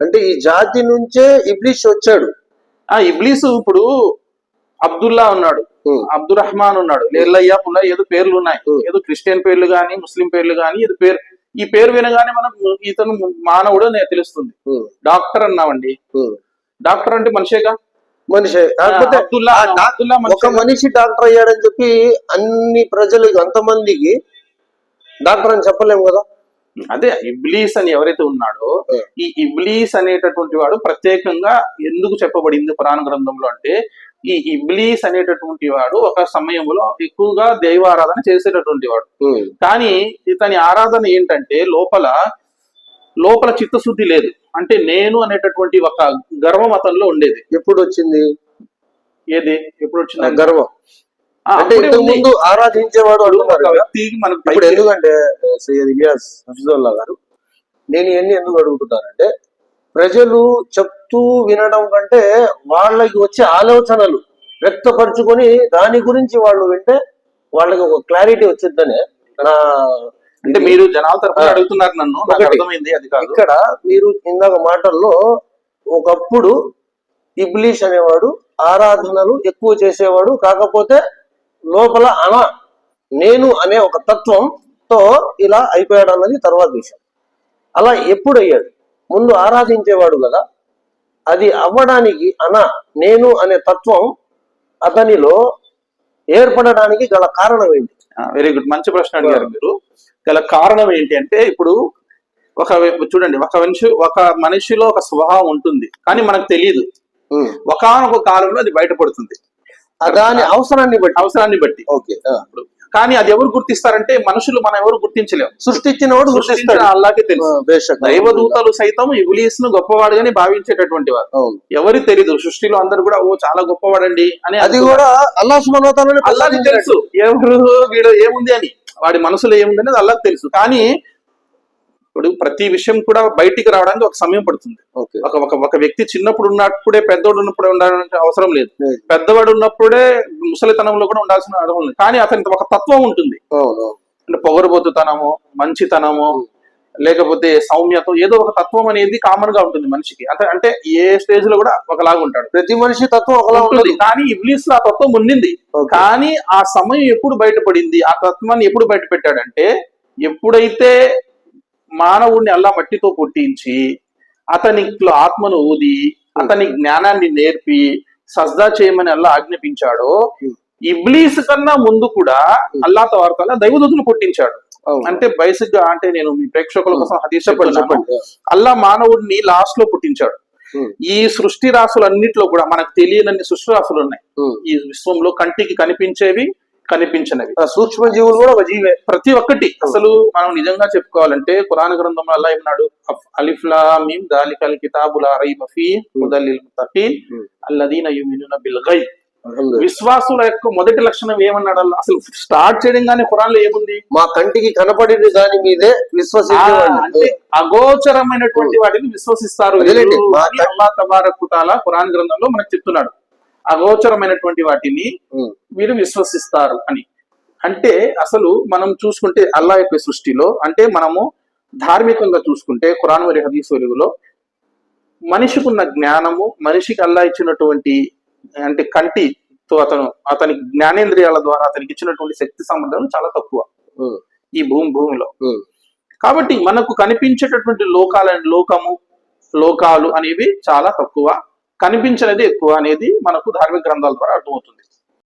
అంటే ఈ జాతి నుంచే ఇబ్లీష్ వచ్చాడు. ఆ ఇబ్లీస్ ఇప్పుడు అబ్దుల్లా ఉన్నాడు. అబ్దుల్ రహమాన్ ఉన్నాడు. లేల్లయ్య పుల్ల ఏదో పేర్లు ఉన్నాయి. ఏదో క్రిస్టియన్ పేర్లు గాని ముస్లిం పేర్లు గాని ఇది పేరు. ఈ పేరు వినగానే మనం ఇతను మానవుడు తెలుస్తుంది. డాక్టర్ అన్నామండి. డాక్టర్ అంటే మనిషేగా? మనిషి. కాకపోతే ఒక మనిషే. డాక్టర్ అయ్యాడని చెప్పి అన్ని ప్రజలకు అంతమందికి డాక్టర్ అని చెప్పలేము కదా? అదే ఇబ్లీస్ అని ఎవరైతే ఉన్నాడో. ఈ ఇబ్లీస్ అనేటటువంటి వాడు ప్రత్యేకంగా ఎందుకు చెప్పబడింది పురాణ గ్రంథంలో అంటే ఈ ఇబ్లీస్ అనేటటువంటి వాడు ఒక సమయంలో ఎక్కువగా దైవారాధన చేసేటటువంటి వాడు. కానీ ఇతని ఆరాధన ఏంటంటే లోపల లోపల చిత్తశుద్ధి లేదు. అంటే నేను అనేటటువంటి ఒక గర్వం అతనిలో ఉండేది. ఎప్పుడు వచ్చింది ఏది? ఎప్పుడు వచ్చింది గర్వం. అంటే ఇంతకు. ముందు ఆరాధించేవాడు. వ్యక్తికి ఇప్పుడు పైకి- ఎందుకంటే సయ్యద్ ఇలియాస్ హఫీజుల్లా గారు నేను ఇవన్నీ ఎందుకు అడుగుతున్నానంటే ప్రజలు చెప్తూ వినడం కంటే వాళ్ళకి వచ్చే ఆలోచనలు వ్యక్తపరచుకొని దాని గురించి వాళ్ళు వింటే వాళ్ళకి ఒక క్లారిటీ వచ్చిందనే నా అంటే మీరు జనాల తరఫున. అడుగుతున్నారు నన్ను. అర్థమైంది అది కాదు ఇక్కడ మీరు ఇందాక మాటల్లో ఒకప్పుడు ఇబ్లీష్ అనేవాడు ఆరాధనలు ఎక్కువ చేసేవాడు కాకపోతే లోపల అన నేను అనే ఒక తత్వంతో ఇలా అయిపోయాడు అన్నది తర్వాత విషయం. అలా ఎప్పుడు అయ్యాడు ముందు ఆరాధించేవాడు కదా. అది అవ్వడానికి అన నేను అనే తత్వం అతనిలో ఏర్పడడానికి గల కారణం ఏంటి? వెరీ గుడ్ మంచి ప్రశ్న అడిగారు మీరు. గల కారణం ఏంటి అంటే ఇప్పుడు ఒక చూడండి ఒక మనిషి ఒక మనిషిలో ఒక స్వభావం ఉంటుంది కానీ మనకు తెలియదు. ఒకనొక కాలంలో అది బయటపడుతుంది. దాని అవసరాన్ని బట్టి. అవసరాన్ని బట్టి. ఓకే. కానీ అది ఎవరు గుర్తిస్తారంటే మనుషులు మనం ఎవరు గుర్తించలేము. సృష్టించిన గుర్తిస్తాడు. అల్లాకే తెలుసు. దైవదూతలు సైతం ఇబులీస్ను గొప్పవాడుగానే భావించేటటువంటి వారు. అవును. ఎవరికి తెలియదు సృష్టిలో అందరు కూడా ఓ చాలా గొప్పవాడండి అని అది కూడా అల్లా సుమనోతాలని తెలుసు. ఎవరు వీడు ఏముంది అని. వాడి మనసులో ఏముంది అనేది అల్లాకి తెలుసు. కానీ ఇప్పుడు ప్రతి విషయం కూడా బయటికి రావడానికి ఒక సమయం పడుతుంది. ఒక ఒక ఒక వ్యక్తి చిన్నప్పుడు ఉన్నప్పుడే పెద్దోడు ఉన్నప్పుడే ఉండాలంటే అవసరం లేదు. పెద్దవాడు ఉన్నప్పుడే ముసలితనంలో కూడా ఉండాల్సిన అవసరం లేదు. కానీ అతనికి ఒక తత్వం ఉంటుంది. అంటే పొగరుబోతుతనము మంచితనము లేకపోతే సౌమ్యత ఏదో ఒక తత్వం అనేది కామన్గా ఉంటుంది మనిషికి. అంటే అంటే ఏ స్టేజ్లో కూడా ఒకలాగా ఉంటాడు. ప్రతి మనిషి తత్వం ఒకలా ఉంటుంది. కానీ ఇబ్లీస్ ఆ తత్వం ఉండింది. కానీ ఆ సమయం ఎప్పుడు బయటపడింది? ఆ తత్వాన్ని ఎప్పుడు బయట పెట్టాడంటే ఎప్పుడైతే మానవుడిని అల్లా మట్టితో పుట్టించి అతనిలో ఆత్మను ఊది అతని జ్ఞానాన్ని నేర్పి సజ్దా చేయమని అల్లా ఆజ్ఞాపించాడో. ఇబ్లీస్ కన్నా ముందు కూడా అల్లా తవార్తల దైవదూతను పుట్టించాడు. అంటే బేసిక్గా అంటే నేను మీ ప్రేక్షకుల కోసం చెప్పండి అల్లా మానవుడిని లాస్ట్లో పుట్టించాడు ఈ సృష్టి రాసులన్నిట్లో కూడా మనకు తెలియనన్ని సృష్టి రాసులు ఉన్నాయి. ఈ విశ్వంలో కంటికి కనిపించేవి కనిపించనివి. సూక్ష్మ జీవులు కూడా ఒక జీవే. ప్రతి ఒక్కటి. అసలు మనం నిజంగా చెప్పుకోవాలంటే ఖురాన్ గ్రంథంలో అల్లా ఏమన్నాడు? అలిఫ్లా మీమ్ దాలికల్ కితాబుల. అల్లదీన యుమినున బిల్ అల్హమ్దులిల్లాహ్. విశ్వాసుల యొక్క మొదటి లక్షణం ఏమన్నాడు అసలు స్టార్ట్ చేయడంగానే ఖురాన్లో ఏముంది? మా కంటికి కనపడింది దాని మీదే అంటే అగోచరమైనటువంటి వాటిని విశ్వసిస్తారు అల్లా తబారకుతాల ఖురాన్ గ్రంథంలో మనకు చెప్తున్నాడు. అగోచరమైనటువంటి వాటిని ఉమ్, వీరు విశ్వసిస్తారు అని. అంటే అసలు మనం చూసుకుంటే అల్లా యొక్క సృష్టిలో అంటే మనము ధార్మికంగా చూసుకుంటే ఖురాన్ మరియు హదీస్ వెలుగులో మనిషికి ఉన్న జ్ఞానము మనిషికి అల్లా ఇచ్చినటువంటి అంటే కంటితో అతను అతని జ్ఞానేంద్రియాల ద్వారా అతనికి ఇచ్చినటువంటి శక్తి సంబంధాలు చాలా తక్కువ. ఈ భూమి భూమిలో. కాబట్టి మనకు కనిపించేటటువంటి లోకాల లోకము లోకాలు అనేవి చాలా తక్కువ. కనిపించినది ఎక్కువ అనేది మనకు ధార్మిక గ్రంథాల ద్వారా అర్థమవుతుంది.